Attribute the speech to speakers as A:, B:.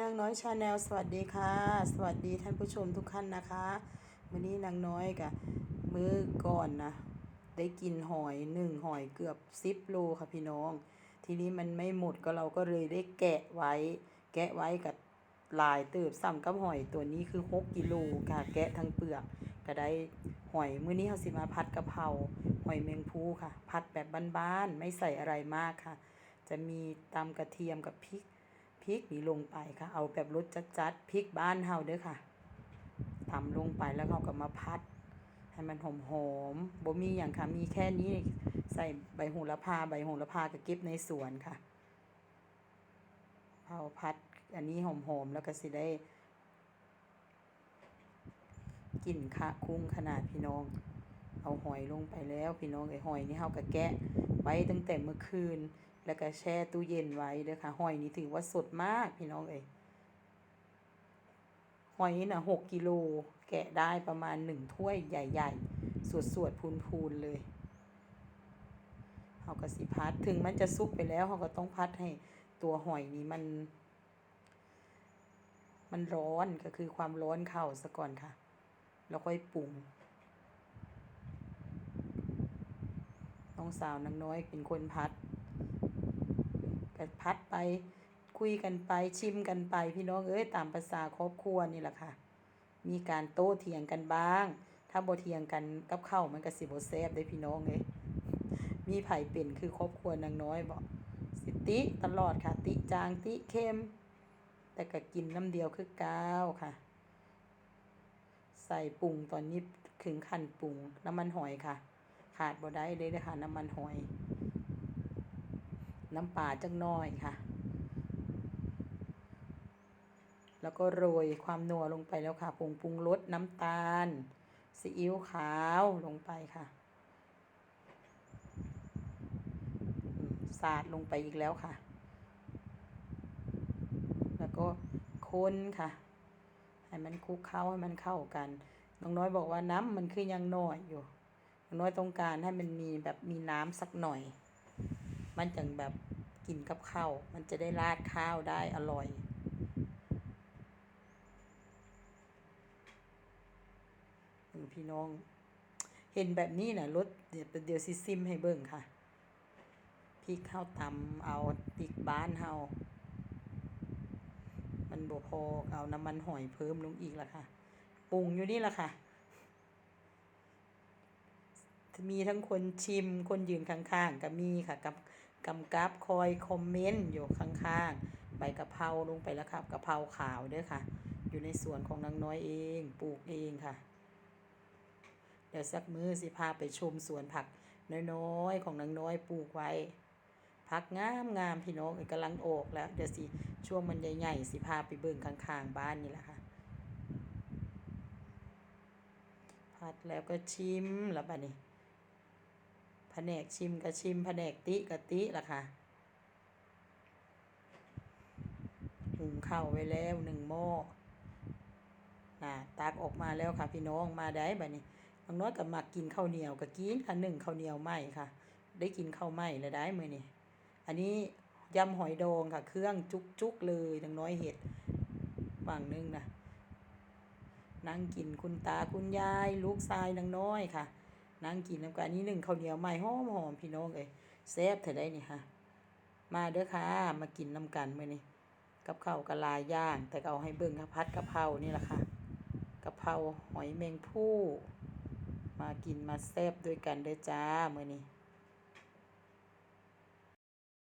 A: นางน้อยชาแนลสวัสดีค่ะ สวัสดีท่านผู้ชมทุกท่านนะคะวันนี้นางน้อยกับมื้อก่อนนะได้กินหอยหนึ่งหอยเกือบสิบโลค่ะพี่น้อง ทีนี้มันไม่หมดก็เราก็เลยได้แกะไว้ แกะไว้กับลายเติบซ้ำกับหอยตัวนี้คือหกกิโลค่ะแกะทั้งเปลือกก็ได้หอยมื้อนี้เขาสิมาผัดกะเพราหอยแมงภูค่ะผัดแบบบ้านๆไม่ใส่อะไรมากค่ะ จะมีตำกระเทียมกับพริก พริกนี่ลงไปค่ะ เอาแบบรสจัดๆพริกบ้านเฮาเด้อค่ะตำลงไปแล้วเราก็มาพัด ให้มันหอมๆบ่มีอย่างค่ะมีแค่นี้ใส่ใบโหระพาใบโหระพาก็เก็บในสวนค่ะเอาพัดอันนี้หอมๆแล้วก็สิได้กลิ่นคะคุ้งขนาดพี่น้อง เอาหอยลงไปแล้วพี่น้องไอ้หอยนี่เฮาก็แกะไว้ตั้งแต่เมื่อคืน แล้วก็แช่ตู้เย็นไว้เด้อค่ะ หอยนี่ถือว่าสดมากพี่น้องเอ้ยหอยน่ะหกกิโลแกะได้ประมาณหนึ่งถ้วยใหญ่ ๆ สวดๆพูนๆเลยเฮาก็สิพัดถึงมันจะสุกไปแล้วเฮาก็ต้องพัดให้ตัวหอยนี้มัน มันร้อนก็คือความร้อนเข้าซะก่อนค่ะ แล้วค่อยปรุงน้องสาวนางน้อยเป็นคนพัด พัดไป คุยกันไปชิมกันไป พี่น้องเอ้ยตามภาษาครอบครัวนี่แหละค่ะ มีการโต้เถียงกันบ้าง ถ้าบ่เถียงกันกับเข้ามันก็สิบ่แซ่บได้พี่น้องเอ้ยมีไผ่เป็นคือครอบครัวนางน้อยบ่สิติตลอดค่ะ ติจางติเค็มแต่ก็กินน้ำเดียวคือก้าวค่ะ ใส่ปรุงตอนนี้ถึงขั้นปรุงน้ำมันหอยค่ะ ขาดบ่ได้เลยนะคะน้ำมันหอย น้ำปลาจักหน้อยค่ะ แล้วก็โรยความนัวลงไปแล้วค่ะผงปรุงรสน้ำตาลซีอิ๊วขาวลงไปค่ะสาดลงไปอีกแล้วค่ะ แล้วก็คนค่ะ ให้มันคลุกเข้าให้มันเข้ากัน น้องน้อยบอกว่าน้ำมันคือยังน้อยอยู่ น้องน้อยต้องการให้มันมีแบบมีน้ำสักหน่อย มันจังแบบกินกับข้าว มันจะได้ราดข้าวได้อร่อย พี่น้อง เห็นแบบนี้นะรสเดี๋ยวเดี๋ยวซิซิมให้เบิ่งค่ะ พริกข้าวตำเอาพริกบ้านเฮามันบ่พอเอาน้ำมันหอยเพิ่มลงอีกละค่ะ ปรุงอยู่นี่ละค่ะมีทั้งคนชิมคนยืนข้างๆก็มีค่ะกับ กำกับคอยคอมเมนต์อยู่ข้างๆใบกะเพราลงไปแล้วครับกะเพราขาวด้อค่ะ อยู่ในสวนของนางน้อยเองปลูกเองค่ะ เดี๋ยวสักมือสิพาไปชมสวนผักน้อยๆของนางน้อยปลูกไว้ผักงามงามพี่น้องกำลังออกแล้ว เดี๋ยวสิช่วงมันใหญ่ๆสิพาไปเบิ่งข้างๆบ้านนี่แหละค่ะผัดแล้วก็ชิมแล้วบัดนี้ แผนกชิมก็ชิมแผนกติก็ติล่ะค่ะหุงข้าวไว้แล้วหนึ่งหม้อน่ะตักออกมาแล้วค่ะ พี่น้องมาได้บัดนี้น้องน้อยก็มักกินข้าวเหนียวก็กินค่ะหนึ่งข้าวเหนียวไหมค่ะ ได้กินข้าวไหมแล้วได้มื้อนี้อันนี้ยำหอยดองค่ะ เครื่องจุกๆเลยน้องน้อยเห็ดฝั่งนึงนะนั่งกินคุณตาคุณยาย ลูกชายนางน้อยค่ะ นั่งกินน้ำกันนี้หนึ่งข้าวเหนียวใหม่หอมหอมพี่น้องเอ้ยแซ่บเธอได้นี่ค่ะ มาเด้อค่ะ มากินน้ำกันมื้อนี้กับข้าวกะลายย่าง แต่เอาให้เบิ่งค่ะพัดกะเพรานี่แหละค่ะกะเพราหอยแมงผู้ มากินมาแซ่บด้วยกันเด้อจ้ามื้อนี้